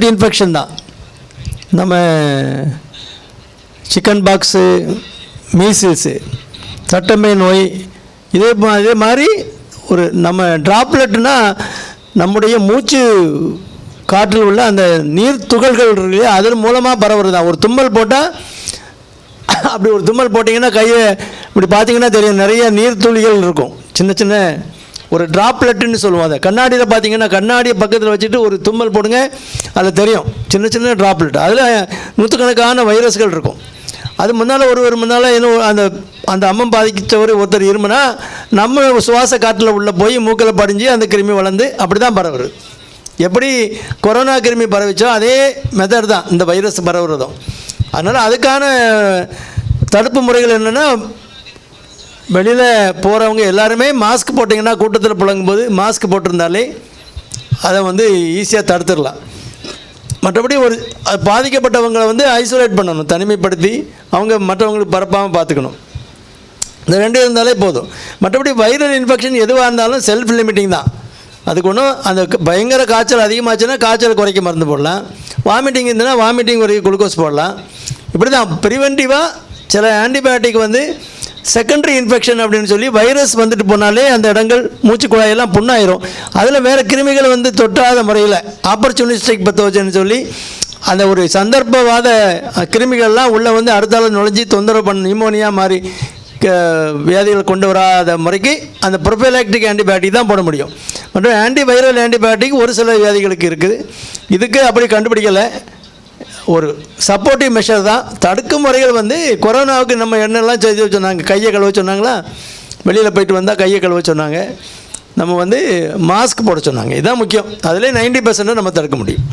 Minute infection தான். நம்ம chicken box மீசில்ஸு தட்டமை நோய் இதே இதே மாதிரி ஒரு நம்ம ட்ராப்லெட்னா நம்முடைய மூச்சு காற்றில் உள்ள அந்த நீர் துகள்கள் இருக்கு இல்லையா அதன் மூலமாக பரவுறது தான். ஒரு தும்மல் போட்டால் அப்படி ஒரு தும்மல் போட்டிங்கன்னா கையை இப்படி பார்த்தீங்கன்னா தெரியும் நிறைய நீர்த்துளிகள் இருக்கும். சின்ன சின்ன ஒரு ட்ராப்லெட்டுன்னு சொல்லுவோம் அதை. கண்ணாடியில் பார்த்தீங்கன்னா கண்ணாடியை பக்கத்தில் வச்சுட்டு ஒரு தும்மல் போடுங்க அதில் தெரியும். சின்ன சின்ன ட்ராப்லெட் அதில் நூற்றுக்கணக்கான வைரஸ்கள் இருக்கும். அது முன்னால் ஒருவர் முன்னால் இன்னும் அந்த அந்த அம்மன் பாதிச்சவர் ஒருத்தர் இருமுனா நம்ம சுவாச காற்றில் உள்ளே போய் மூக்கில் படிஞ்சு அந்த கிருமி வளர்ந்து அப்படி தான் பரவுறது. எப்படி கொரோனா கிருமி பரவிச்சோ அதே மெத்தட் தான். இந்த வைரஸ் பரவுறதும். அதனால் அதுக்கான தடுப்பு முறைகள் என்னென்னா வெளியில் போகிறவங்க எல்லாருமே மாஸ்க் போட்டிங்கன்னா கூட்டத்தில் புழங்கும்போது மாஸ்க் போட்டிருந்தாலே அதை வந்து ஈஸியாக தடுத்துடலாம். மற்றபடி ஒரு பாதிக்கப்பட்டவங்களை வந்து ஐசோலேட் பண்ணணும் தனிமைப்படுத்தி அவங்க மற்றவங்களுக்கு பரப்பாமல் பார்த்துக்கணும். இந்த ரெண்டு இருந்தாலே போதும். மற்றபடி வைரல் இன்ஃபெக்ஷன் எதுவாக இருந்தாலும் செல்ஃப் லிமிட்டிங் தான். அதுக்கு ஒன்றும் அந்த பயங்கர காய்ச்சல் அதிகமாச்சுன்னா காய்ச்சல் குறைக்க மருந்து போடலாம். வாமிட்டிங் இருந்ததுன்னா வாமிட்டிங் குறைக்க குளுக்கோஸ் போடலாம். இப்படி தான் ப்ரிவென்டிவாக சில ஆன்டிபயோட்டிக் வந்து செகண்டரி இன்ஃபெக்ஷன் அப்படின்னு சொல்லி வைரஸ் வந்துட்டு போனாலே அந்த இடங்கள் மூச்சு குழாயெல்லாம் புண்ணாயிரும். அதில் வேறு கிருமிகள் வந்து தொட்டாத முறையில் ஆப்பர்ச்சுனிஸ்டிக் பத்தோஜன் சொல்லி அந்த ஒரு சந்தர்ப்பவாத கிருமிகள்லாம் உள்ளே வந்து அடுத்தால நுழைஞ்சி தொந்தரவு பண்ண நிமோனியா மாதிரி க- வியாதிகளை கொண்டு வராத முறைக்கு அந்த ப்ரொஃபைலாக்டிக் ஆன்டிபயோட்டிக் தான் போட முடியும். மற்றும் ஆன்டிவைரல் ஆன்டிபயோட்டிக் ஒரு சில வியாதிகளுக்கு இருக்குது. இதுக்கு அப்படி கண்டுபிடிக்கலை. ஒரு சப்போர்ட்டிவ் மெஷர் தான். தடுக்கும் முறைகள் வந்து கொரோனாவுக்கு நம்ம என்னெல்லாம் செய்து சொன்னாங்க கையை கழுவ சொன்னாங்களா? வெளியில் போயிட்டு வந்தால் கையை கழுவ சொன்னாங்க. நம்ம வந்து மாஸ்க் போட சொன்னாங்க. இதுதான் முக்கியம். அதிலே நைன்டி பர்சன்ட் நம்ம தடுக்க முடியும்.